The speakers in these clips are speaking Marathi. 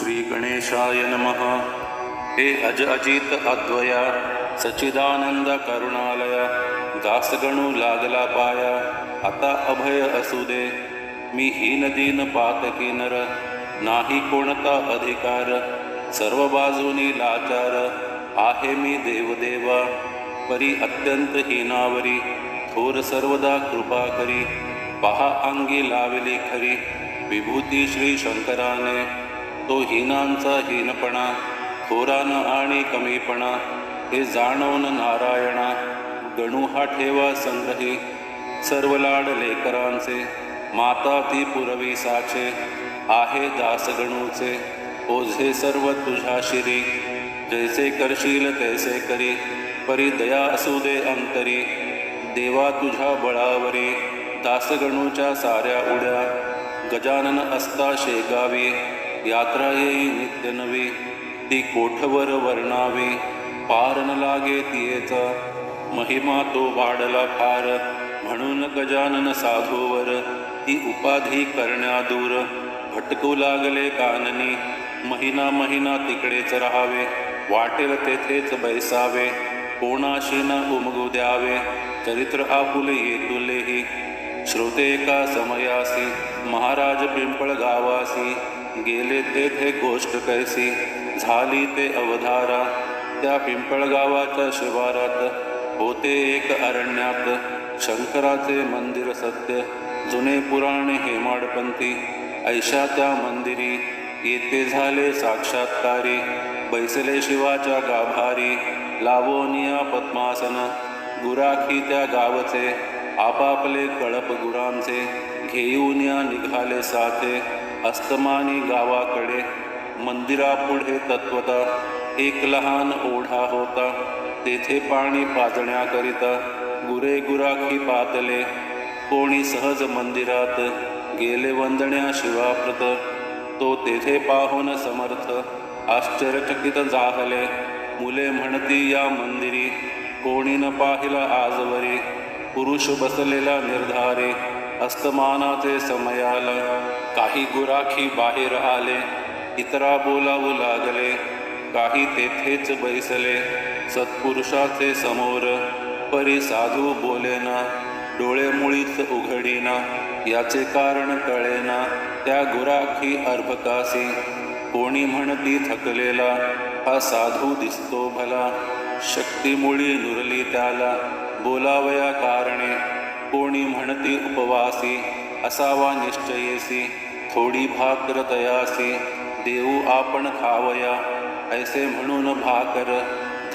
श्री गणेशाय नमः. हे अज अजित अद्वया सच्चिदानंद करुणालय दासगणू लागला पाया आता अभय असू दे. मी हीन दीन पातकी नर नाही कोणता अधिकार सर्व बाजूनी लाचार आहे मी देवदेवा. परी अत्यंत हीनावरी थोर सर्वदा कृपा करी. पहा अंगी लावली खरी विभूती श्री शंकराने. तो हीनांचा हीनपणा थोरान आणि कमीपणा हे जाणवून नारायणा गणू हा ठेवा संग्रही सर्व लाड लेकरांचे माता ती पुरवी साचे आहे दासगणूचे ओझे सर्व तुझ्या शिरी जैसे करशील तैसे करी परी दया असू दे अंतरी देवा तुझ्या बळावरी दासगणूच्या साऱ्या उड्या गजानन असता शेगावी यात्रा येई नित्य नवी ती कोठवर वर्णावी? पार न लागे तियेचा महिमा तो वाढला फार. म्हणून गजानन साधूवर ती उपाधी करण्या दूर भटकू लागले काननी महिना महिना तिकडेच राहावे. वाटेल तेथेच बैसावे कोणाशी न उमगू द्यावे. चरित्र आपुले येतुलेही. श्रोते एका समयासी महाराज पिंपळ गावासी. गेले तेथे गोष्ट कैसी झाली ते अवधारा त्या पिंपळगावाच्या शिवारात होते एक अरण्यात शंकराचे मंदिर सत्य जुने पुराणे हेमाडपंथी ऐशा त्या मंदिरी येते झाले साक्षात्कारी बैसले शिवाच्या गाभारी लावोनिया पद्मासन गुराखी त्या गावचे आपापले कळप गुरांचे घेऊन या निघाले साथे अस्तमानी गावाकडे मंदिरापुढे तत्वता एक लहान ओढा होता. तेथे पाणी पाजण्याकरिता गुरे गुराखी पातले. कोणी सहज मंदिरात गेले वंदण्या शिवाप्रत तो तेथे पाहून समर्थ आश्चर्यचकित जाहले मुले म्हणती या मंदिरी कोणी न पाहिला आजवरी. पुरुष बसलेला निर्धारे. अस्तमानाचे समयाला. काही गुराखी बाहेर आले इतरा बोलावू लागले. काही तेथेच बैसले सत्पुरुषाचे समोर. परी साधू बोलेना डोळे मुळीच उघडीना याचे कारण कळेना त्या गुराखी अर्भकासी. कोणी म्हणती थकलेला हा साधू दिसतो भला. शक्तीमुळी नुरली त्याला बोलावया कारणे. कोणी म्हणती उपवासी, असावा निश्चयेसी, थोडी भाकर तयासी देऊ आपण खावया। ऐसे म्हणून भाकर,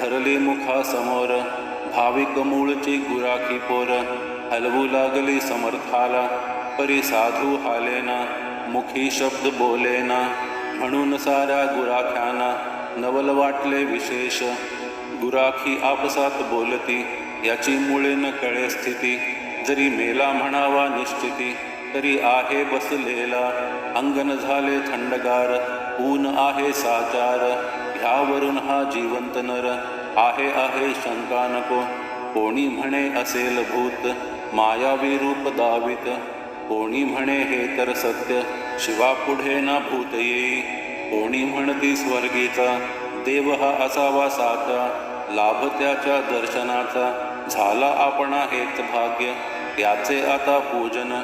धरली मुखासमोर भाविक मूळची गुराखी पोर, हलवू लागली समर्थाला, परी साधू हालेना, मुखी शब्द बोलेना। म्हणून साऱ्या गुराख्यांना, नवल वाटले विशेष। गुराखी आपसात बोलती, याची मुळे न कळे स्थिती। जरी मेला म्हणावा निश्चिती तरी आहे बसलेला. अंगण झाले थंडगार ऊन आहे साचार. ह्यावरून हा जिवंत नर आहे आहे शंका नको कोणी म्हणे असेल भूत मायावी रूप दावित. कोणी म्हणे हे तर सत्य शिवा पुढे ना भूत येई. कोणी म्हणती स्वर्गीचा देव हा असावा साचा. लाभ त्याच्या दर्शनाचा झाला आपणा हेच भाग्य. याचे आता पूजन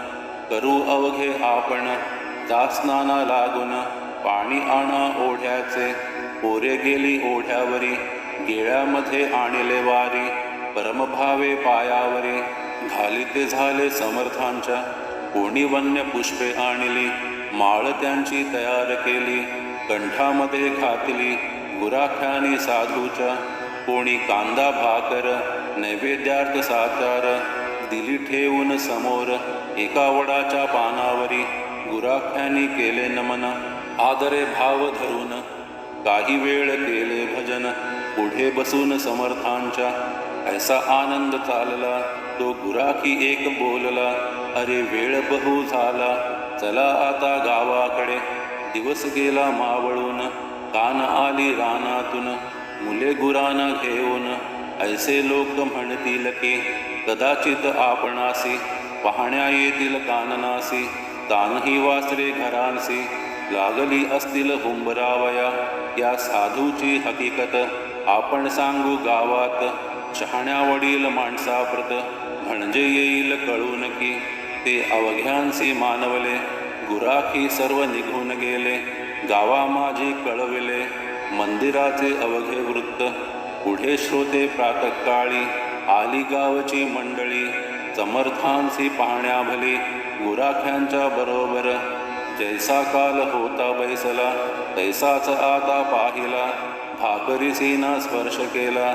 करू अवघे आपण. दासनाना लागून पाणी आणा ओढ्याचे. पोरे गेली ओढ्यावरी गेळ्यामध्ये आणले वारी. परमभावे पायावरी घाली ते झाले समर्थांच्या. कोणी वन्य पुष्पे आणली माळ त्यांची तयार केली. कंठामध्ये घातली गुराख्यानी साधूच्या. कोणी कांदा भाकर नैवेद्यार्थ साचार दिली ठेवून समोर एका वडाच्या पानावरी गुराख्यानी केले नमन आदरे भाव धरून. काही वेळ केले भजन पुढे बसून समर्थांच्या. ऐसा आनंद चालला तो गुराखी एक बोलला अरे वेळ बहु झाला चला आता गावाकडे. दिवस गेला मावळून कान आली रानातून मुले गुराना घेऊन. ऐसे लोक म्हणतील की कदाचित आपणासी पाहण्या येतील काननासी तानही वासरे घरांसी लागली असतील हुंबरावया या साधूची हकीकत आपण सांगू गावात शहाण्यावडील माणसाप्रत म्हणजे येईल कळून की ते अवघ्यांसी मानवले गुराखी सर्व निघून गेले गावा माझे कळविले मंदिराचे अवघे वृत्त पुढे श्रोते प्रातकाळी आली गावची मंडळी समर्थांसी पाहण्याभली गुराख्यांच्या बरोबर. जैसा काल होता बैसला तैसाच आता पाहिला. भाकरीसी ना स्पर्श केला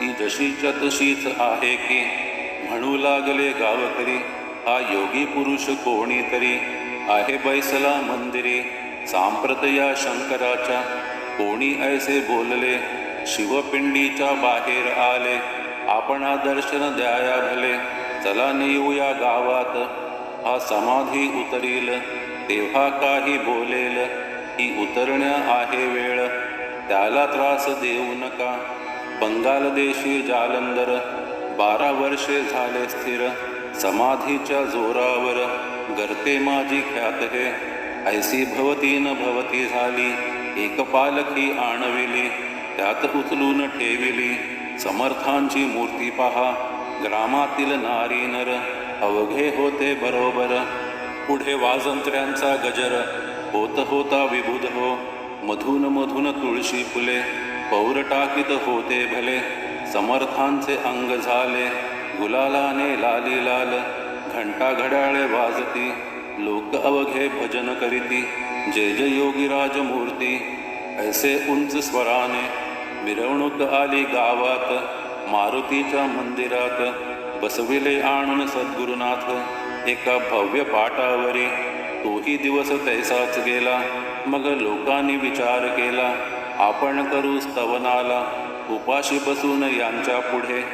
ती जशीच्या तशीच आहे की? म्हणू लागले गावकरी हा योगी पुरुष कोणीतरी? आहे बैसला मंदिरी सांप्रत या शंकराच्या. कोणी ऐसे बोलले शिवपिंडीच्या बाहेर आले. आपणा दर्शन द्याया भले. चला नेऊया गावात. हा समाधी उतरील. तेव्हा काही बोलेल ही उतरण्या आहे वेळ. त्याला त्रास देऊ नका. बंगाल देशी जालंधर बारा वर्षे झाले स्थिर. समाधीच्या जोरावर गर्ते माझी ख्यात हे. ऐसी भवती न भवती झाली एक पालखी आणविली. त्यात उचलून ठेविली. समर्थांची मूर्ती पहा. ग्रामातील नारी नर अवघे होते बरोबर. पुढे वाजंत्र्यांचा गजर होत होता विभुध हो. मधून मधून तुळशी फुले पौर टाकीत होते भले. समर्थांचे अंग झाले गुलालाने लाली लाल. घंटा घड्याळे वाजती लोक अवघे भजन करीती. जय जय योगीराज मूर्ती ऐसे उंच स्वराने. मिरवणूक आली गावात मारुतीच्या मंदिरात बसविले आणून सद्गुरुनाथ एका भव्य पाटावरी. तोही दिवस तैसाच गेला मग लोकांनी विचार केला आपण करू स्तवनाला उपाशी बसून यांच्या पुढे.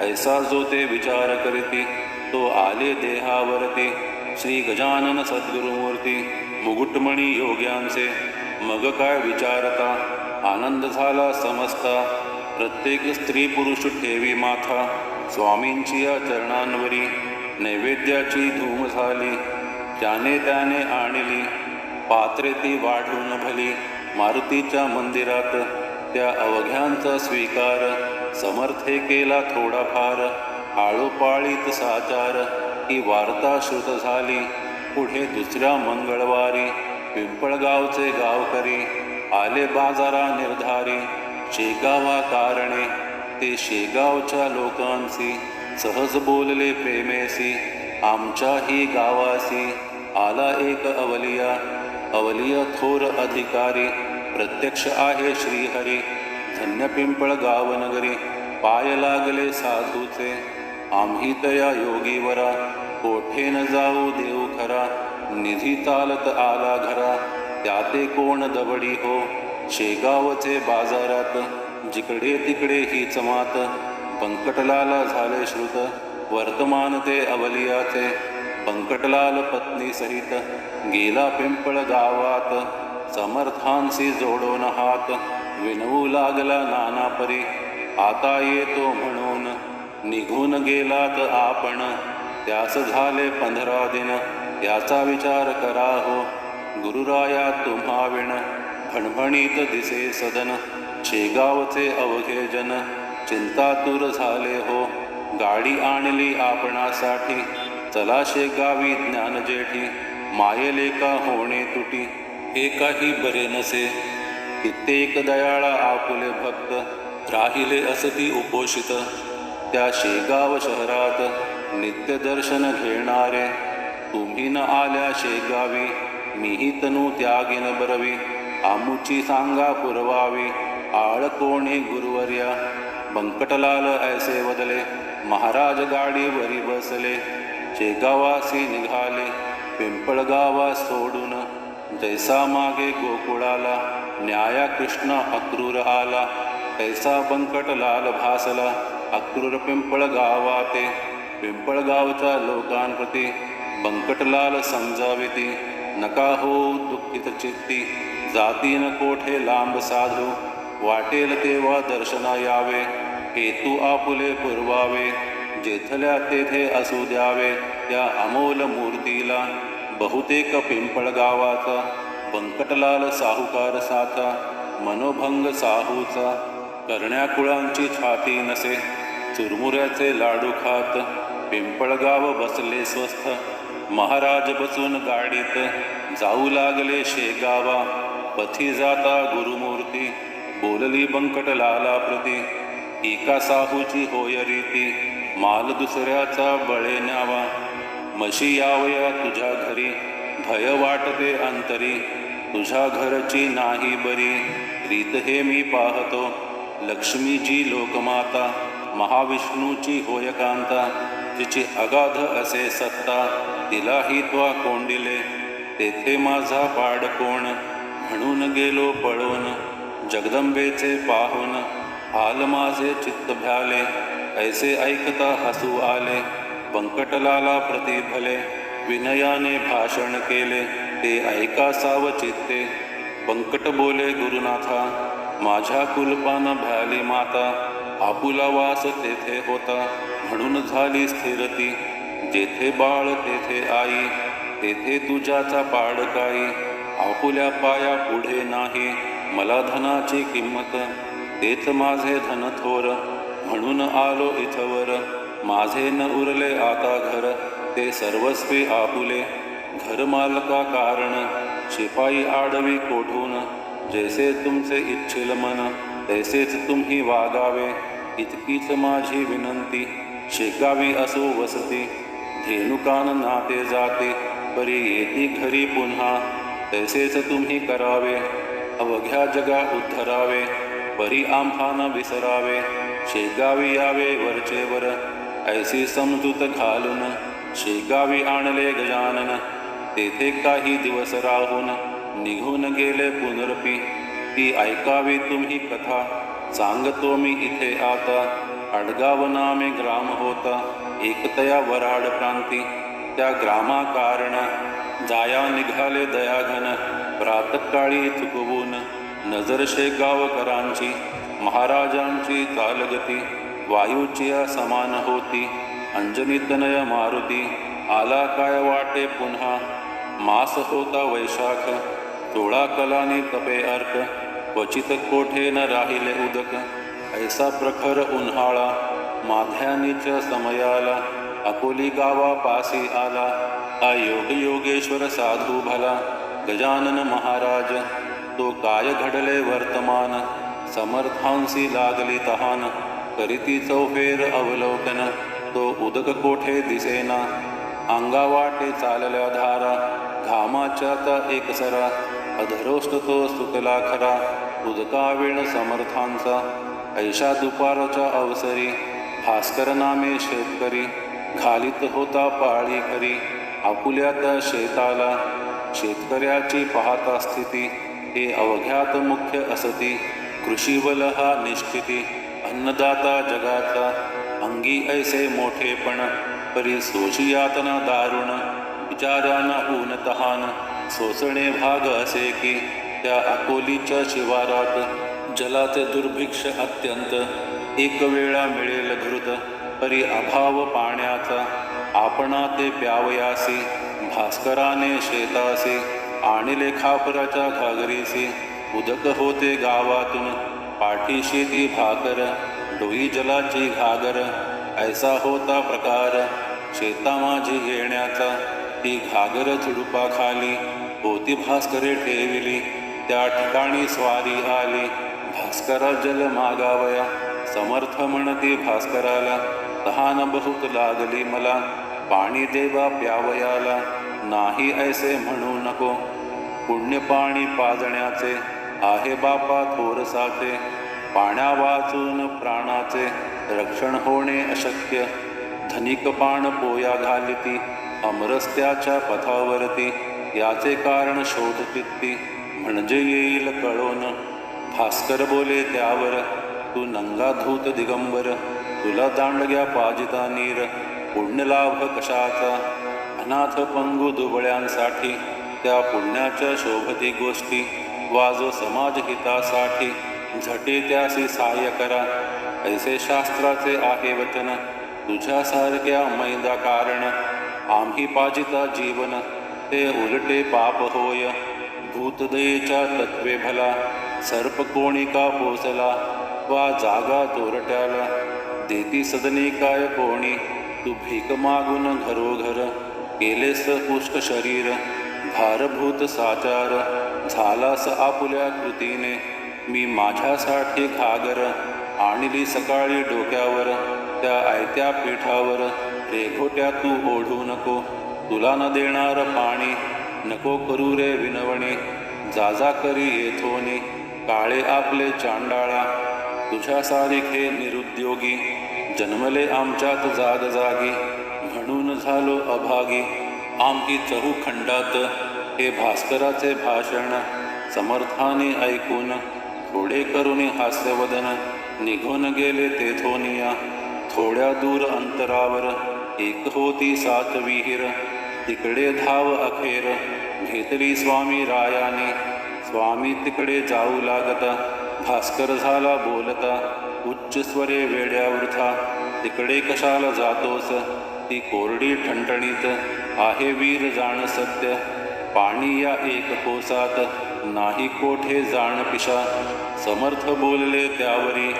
ऐसा जो ते विचार करीती तो आले देहावरती. श्री गजानन सद्गुरुमूर्ती मुकुटमणी योग्यांचे मग काय विचारता? आनंद झाला समजता प्रत्येक स्त्री पुरुष ठेवी माथा. स्वामींची या चरणांवरी नैवेद्याची धूम झाली. त्याने त्याने आणली. पात्रे ती वाढून भली. मारुतीच्या मंदिरात त्या अवघ्यांचा स्वीकार. समर्थे केला थोडाफार. आळोपाळीत साचार. ही वार्ता श्रुत झाली. पुढे दुसऱ्या मंगळवारी पिंपळगावचे गावकरी आले बाजारा निर्धारी शेगावा कारणे ते शेगावच्या लोकांशी सहज बोलले प्रेमेसी आमच्याही गावासी आला एक अवलिया अवलिया थोर अधिकारी प्रत्यक्ष आहे श्रीहरी धन्य पिंपळ गावनगरी पाय लागले साधूचे आम्ही तया योगीवरा कोठे न जाऊ देऊ खरा निधी चालत आला घरा त्याते कोण दबडी हो? शेगावचे बाजारात जिकडे तिकडे ही चमात बंकटलाला झाले श्रुत वर्तमान ते अवलियाचे. बंकटलाल पत्नी सहित गेला पिंपळ गावात. समर्थांशी जोडून हात विनवू लागला नाना परी. आता येतो म्हणून निघून गेलात आपण. त्यास झाले पंधरा दिन याचा विचार करा हो. गुरुराया तुम्हाविण भणभणीत दिसे सदन शेगावचे अवघे जन चिंतातूर झाले हो. गाडी आणली आपणासाठी चला शेगावी ज्ञान जेठी मायेले का होणे तुटी हे काही बरे नसे. कित्येक दयाळा आपुले भक्त राहिले असती उपोषित. त्या शेगाव शहरात नित्यदर्शन घेणारे तुम्ही न आल्या शेगावी मीही तनु त्यागीन बरवी आमुची सांगा पुरवावी आळ कोणी गुरुवर्या बंकटलाल ऐसे बदले महाराज गाडीवरी बसले शेगावासी निघाले पिंपळगावा सोडून जैसा मागे गोकुळाला न्याया कृष्ण अक्रूर आला तैसा बंकटलाल भासला अक्रूर पिंपळ गावाते पिंपळगावच्या लोकांप्रती बंकटलाल समजाविती नका हो दुःखित चित्ती जातीन कोठे लांब साधू वाटेल तेव्हा दर्शना यावे हेतू आपुले पुरवावे जेथल्या तेथे असू द्यावे त्या अमोल मूर्तीला बहुतेक पिंपळ गावात बंकटलाल साहूकार साचा मनोभंग साहूचा करण्याकुळांची छाती नसे चुरमुऱ्याचे लाडू खात पिंपळगाव बसले स्वस्थ महाराज बसून गाडीत. जाऊ लागले शेगावा. पथी जाता गुरुमूर्ती. बोलली बंकटलाला प्रती. एका साहूची होय रीती. माल दुसऱ्याचा बळे न्यावा. मशी यावया तुझ्या घरी. भय वाटते अंतरी. तुझ्या घरची नाही बरी. रीत हे मी पाहतो. लक्ष्मीची लोकमाता. महाविष्णूची होय कांता. तिची अगाध असे सत्ता. तिलाही त्वा कोंडिले तेथे माझा पाड कोण? म्हणून गेलो पळून जगदंबेचे पाहून हाल माझे चित्त भ्याले ऐसे ऐकता हसू आले पंकटलाला प्रतिभले विनयाने भाषण केले ते ऐका साव चित्ते बंकट बोले गुरुनाथा माझ्या कुलपान भ्याली माता आपुला वास तेथे होता म्हणून झाली स्थिरती जेथे बाळ तेथे आई तेथे तुझ्याचा पाड काही. आपुल्या पाया पुढे नाही मला धनाची किंमत तेच माझे धन थोर म्हणून आलो इथवर माझे न उरले आता घर ते सर्वस्वी आपुले. घर मालका कारण शिपाई आडवी कोठून. जैसे तुमचे इच्छिल मन तैसेच तुम्ही वागावे. इतकीच माझी विनंती शेकावी असो वसती. धेनुकान नाते जाते परी येती घरी पुन्हा तैसेच तुम्ही करावे, अवघ्या जगा उद्धरावे, परी आम्हाना विसरावे, शेगावी यावे वरचे वर ऐसी समजूत घालून, शेगावी आणले गजानन, तेथे काही दिवस राहून, निघून गेले पुनरपी, ती ऐकावी तुम्ही कथा, सांगतो मी इथे आता अडगाव नामे ग्राम होता एकतया वराड प्रांती त्या ग्रामा कारण जाया निघाले दयाघन प्रातकाळी चुकवून नजर शेगावकरांची महाराजांची चालगती वायूची समान होती. अंजनीतनय मारुती आला काय वाटे पुन्हा? मास होता वैशाख तोळा कलानी तपे अर्क क्वचित कोठे न राहिले उदक? ऐसा प्रखर उन्हाळा माध्यानीच्या समयाला अकोली गावापासी आला. हा योग योगेश्वर साधू भला. गजानन महाराज तो काय घडले वर्तमान? समर्थांसी लागली तहान. करीती चौफेर अवलोकन. तो उदक कोठे दिसेना? अंगावाटे चालल्या धारा. घामाच्या ता एकसरा अधरोष्ट तो सुकला खरा. उदकाविण समर्थांचा. ऐशा दुपारच्या अवसरी. भास्कर नामे शेतकरी खालीत होता पाळी खरी आपुल्यात शेताला शेतकऱ्याची पाहता स्थिती हे अवघ्यात मुख्य असती कृषीबल हा निश्चिती अन्नदाता जगाचा अंगी ऐसे मोठेपण परी सोशियातना दारुण विचाराना ऊन तहान सोसणे भाग असे की त्या अकोलीच्या शिवारात जलाचे दुर्भिक्ष अत्यंत एक वेळा मिळेल घृत तरी अभाव पाण्याचा आपणा ते प्यावयासी भास्कराने शेतासी आणिले खापराच्या घागरीसी उदक होते गावातून पाठीशी ती भाकर डोई जलाची घागर ऐसा होता प्रकार शेता माझी येण्याचा ती घागर झुडुपाखाली होती भास्करे ठेविली त्या ठिकाणी स्वारी आली भास्करा जल मागावया समर्थ म्हणती भास्कराला तहान बहुत लागली मला पाणी देवा प्यावयाला नाही ऐसे म्हणू नको. पुण्य पाणी पाजण्याचे आहे बापा थोरसाचे पाण्या वाचून प्राणाचे रक्षण होणे अशक्य. धनिक पाण पोया घालिती अमरस्त्याच्या पथावरती याचे कारण शोध चित्ती म्हणजे येईल कळोन. भास्कर बोले त्यावर तू नंगा धूत दिगंबर तुला दांडग्या पाजिता नीर पुण्यलाभ कशाचा? अनाथ पंगू दुबळ्यांसाठी त्या पुण्याच्या शोभती गोष्टी वाजो समाजहितासाठी झटे त्यासी सहाय्य करा. ऐसे शास्त्राचे आहे वचन तुझ्यासारख्या मैदा कारण. आम्ही पाजिता जीवन ते उलटे पाप होय. भूतदयेच्या तत्वे भला सर्प कोणी का पोचला वा जागा तोरट्याला. देती सदनी काय कोणी? तू भीक मागून घरोघर. केलेस पुष्ट शरीर. भारभूत साचार. झालास आपुल्या कृतीने. मी माझ्यासाठी घागर. आणली सकाळी डोक्यावर. त्या आयत्या पीठावर. रेघोट्या तू ओढू नको. तुला न देणार पाणी. नको करू रे विनवणे. जाजा करी येथोनी. काळे आपले चांडाळा. तुझ्या सारिखे निरुद्योगी जन्मले आमच्यात जाग जागी म्हणून झालो अभागी. आम्ही चहूखंडात हे भास्कराचे भाषण समर्थाने ऐकून थोडे करुणी हास्यवदन निघून गेले तेथोनिया थोड्या दूर अंतरावर एक होती सात विहीर तिकडे धाव अखेर घेतली स्वामी रायाने. स्वामी तिकडे जाऊ लागता भास्कर झाला बोलता उच्च स्वरे वेड्या वृथा तिकडे कशाला जातोस? ती कोरडी ठणठणीत आहे वीर जाण सत्य पाणी या एक कोसात नाही कोठे जाण पिशा. समर्थ बोलले त्यावरी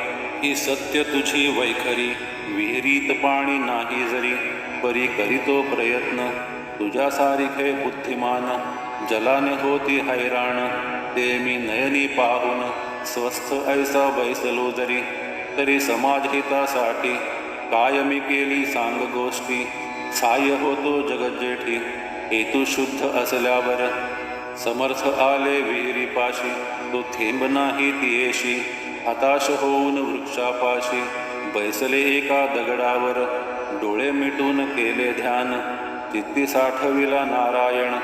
ही सत्य तुझी वैखरी विहिरीत पाणी नाही जरी परी करीतो प्रयत्न तुझ्या सारिखे बुद्धिमान जलाने होती हैराण ते मी नयनी पाहून स्वस्थ ऐसा बैसलो जरी तरी समाजहितासाठी कायमी केली सांग गोष्टी साह्य होतो जगज्जेठी हेतू शुद्ध असल्यावर समर्थ आले विहिरीपाशी तो थेंब नाही तियेशी हताश होऊन वृक्षापाशी। बैसले एका दगडावर डोळे मिटून केले ध्यान। चित्ती साठविला नारायण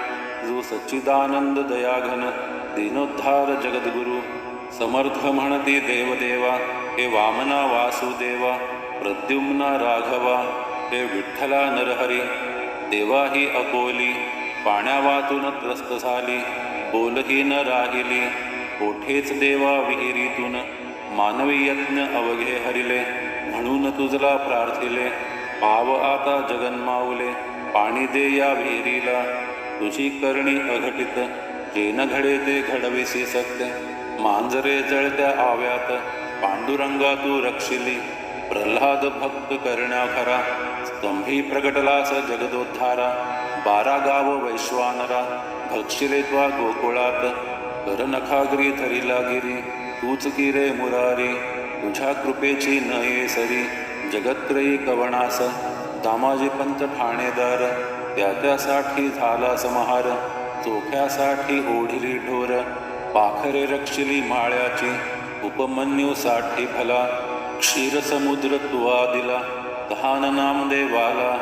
जो सच्चिदानंद दयाघन। दिनोद्धार जगद्गुरू। समर्थ म्हणती देवदेवा हे वामना वासुदेवा प्रद्युम्ना राघवा हे विठ्ठला नरहरी देवा ही अकोली पाण्यावातून त्रस्त झाली बोलही न राहिली कोठेच देवा विहिरीतून मानवी यत्न अवघे हरिले म्हणून तुझला प्रार्थिले पाव आता जगन्माऊले पाणी दे या विहिरीला तुझी करणी अघटित जे न घडे ते घडविसी सत्य. मांजरे जळत्या आव्यात पांडुरंगा तू रक्षिली प्रल्हाद भक्त करण्या खरा स्तंभी प्रगटलास जगदोद्धारा बारा गाव वैश्वानरा भक्षिले त्वा गोकुळात कर नखाग्री धरिला गिरी तूच गिरे मुरारी तुझ्या कृपेची नये सरी जगत्रयी कवणास दामाजी पंत ठाणेदार त्या त्यासाठी झाला समहार चोख्यासाठी ओढिली ढोर पाखरे रक्षिली माळ्याची उपमन्यू साठी फला क्षीरसमुद्र तुवा दिला तहान नामदेवाला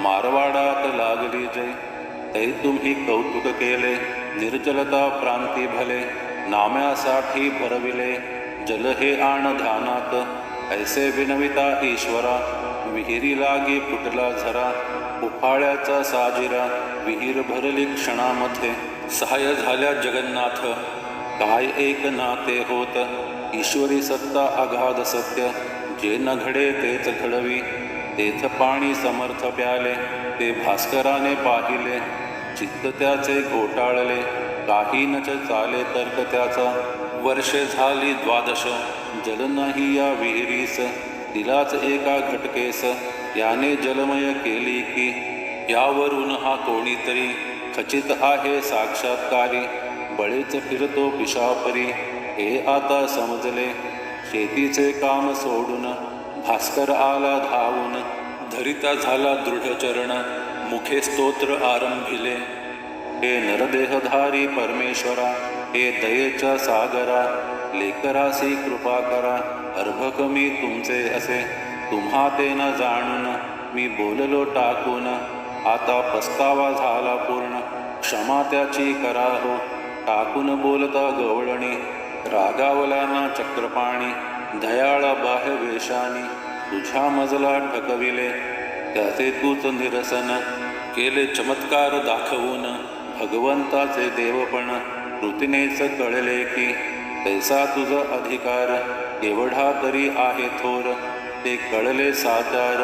मारवाडात लागली जय. तै तुम्ही कौतुक केले निर्जलता प्रांती भले नाम्यासाठी भरविले जल हे आण ध्यानात ऐसे विनविता ईश्वरा विहिरी लागी फुटला झरा उफाळ्याचा साजिरा विहीर भरली क्षणामध्ये सहाय्य झाल्या जगन्नाथ. काय एक नाते होत ईश्वरी सत्ता अगाध सत्य जे न घडे तेच घडवी तेथ पाणी समर्थ प्याले ते भास्कराने पाहिले चित्त त्याचे घोटाळले काही नच चाले तर्क त्याचा वर्षे झाली द्वादश जल नाही या विहिरीस तिलाच एका घटकेस याने जलमय केली की यावरून हा कोणीतरी खचित आहे साक्षात्कारी बळीच फिरतो पिशापरी हे आता समजले. शेतीचे काम सोडून भास्कर आला धावून. धरिता झाला दृढचरण मुखे स्तोत्र आरंभिले. हे नरदेहधारी परमेश्वरा हे दयेच्या सागरा. लेकरासी कृपा करा. अर्भक मी तुमचे असे. तुम्हा ते न जाणून मी बोललो टाकून. आता पस्तावा झाला पूर्ण. क्षमा त्याची करा हो. टाकून बोलता गवळणी रागावला ना चक्रपाणी दयाळा बाह्य वेशानी तुझ्या मजला ठकविले त्याचे तूच निरसन केले चमत्कार दाखवून भगवंताचे देवपण कृतीनेच कळले की तैसा तुझा अधिकार एवढा तरी आहे थोर ते कळले साचार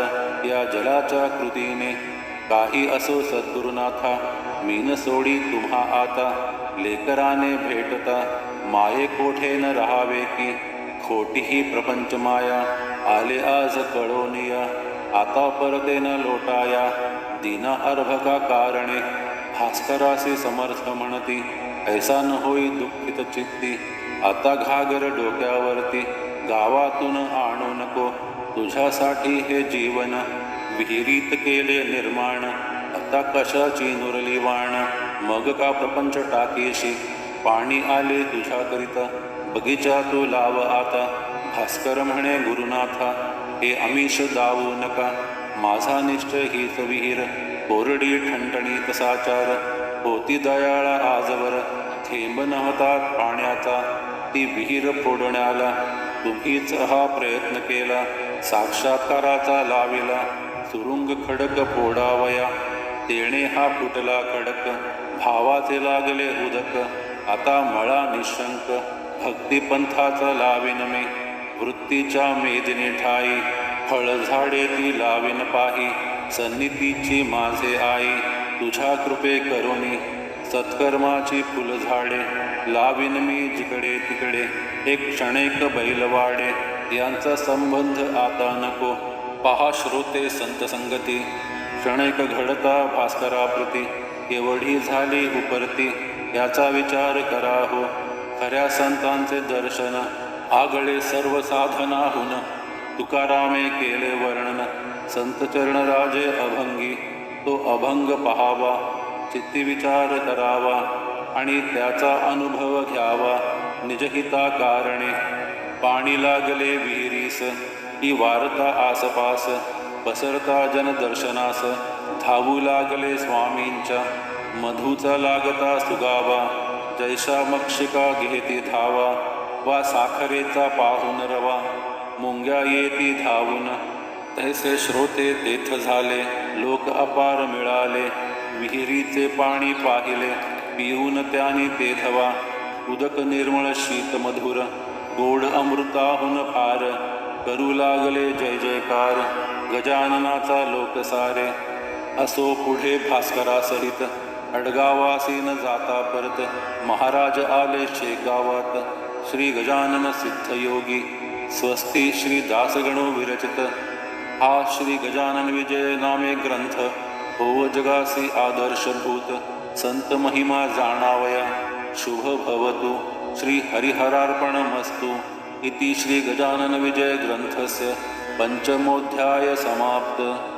या जलाच्या कृतीने. काही असो सद्गुरुनाथा मीन सोडी तुम्हा आता लेकराने भेटता माये कोठे न राहावे की? खोटीही प्रपंच माया आले आज कळोनिया आता परते न लोटाया दिना अर्भका कारणे भास्करासी समर्थ म्हणती ऐसा न होई दुःखित चित्ती आता घागर डोक्यावरती गावातून आणू नको तुझ्यासाठी हे जीवन विहिरीत केले निर्माण आता कशाची नुरली वाण? मग का प्रपंच टाकीशी पाणी आले तुझ्याकरिता? बगीचा तू लाव आता. भास्कर म्हणे गुरुनाथा हे अमिष दावू नका. माझा निष्ठ हीच विहीर कोरडी ठणठणी तसाचार होती दयाळा आजवर. थेंब नव्हतात पाण्याचा. ती विहीर फोडण्याला. तुम्हीच हा प्रयत्न केला. साक्षात्काराचा लाविला. सुरुंग खडक फोडावया. तेणे हा फुटला खडक. भावाचे लागले उदक. आता मळा निशंक. भक्तिपंथाचा लावीन मी. वृत्तीच्या मेदिनी ठाई. फळझाडे ती लावीन पाही. सन्निधीची माझे आई. तुझ्या कृपे करुणी. सत्कर्माची फुलझाडे. लावीन मी जिकडे तिकडे. एक क्षणेक बैलवाडे. यांचा संबंध आता नको. पहा श्रोते संत संगती. क्षणैक घडता भास्कराप्रती केवढी झाली उपरती याचा विचार करा हो. खऱ्या संतांचे दर्शन आगळे सर्व साधनाहून तुकारामे केले वर्णन संत चरणराजे अभंगी. तो अभंग पहावा चित्ती विचार करावा आणि त्याचा अनुभव घ्यावा निजहिता कारणे. पाणी लागले विहिरीस ही वार्ता आसपास पसरता जनदर्शनास धावू लागले स्वामींच्या. मधूचा लागता सुगावा. जैशा मक्षिका घेती धावा. वा साखरेचा पाहून रवा. मुंग्या येती धावून. तैसे श्रोते तेथ झाले. लोक अपार मिळाले. विहिरीचे पाणी पाहिले. पिऊन त्याने ते धवा. उदक निर्मळ शीत मधुर. गोड अमृताहून फार करू लागले जय जयकार. गजाननाचा लोकसारे असो पुढे भास्करासहित. अडगावासी न जाता परत. महाराज आले शेगावात श्री गजानन सिद्धयोगी. स्वस्ती श्री दासगणो विरचित. हा श्री गजानन विजय नामे ग्रंथ. हो जगासी आदर्शभूत संत महिमा जाणावया. शुभ भवतु. श्री हरिहरार्पणमस्तु इति श्री गजानन विजय ग्रंथस्य. पंचमोध्याय समाप्त.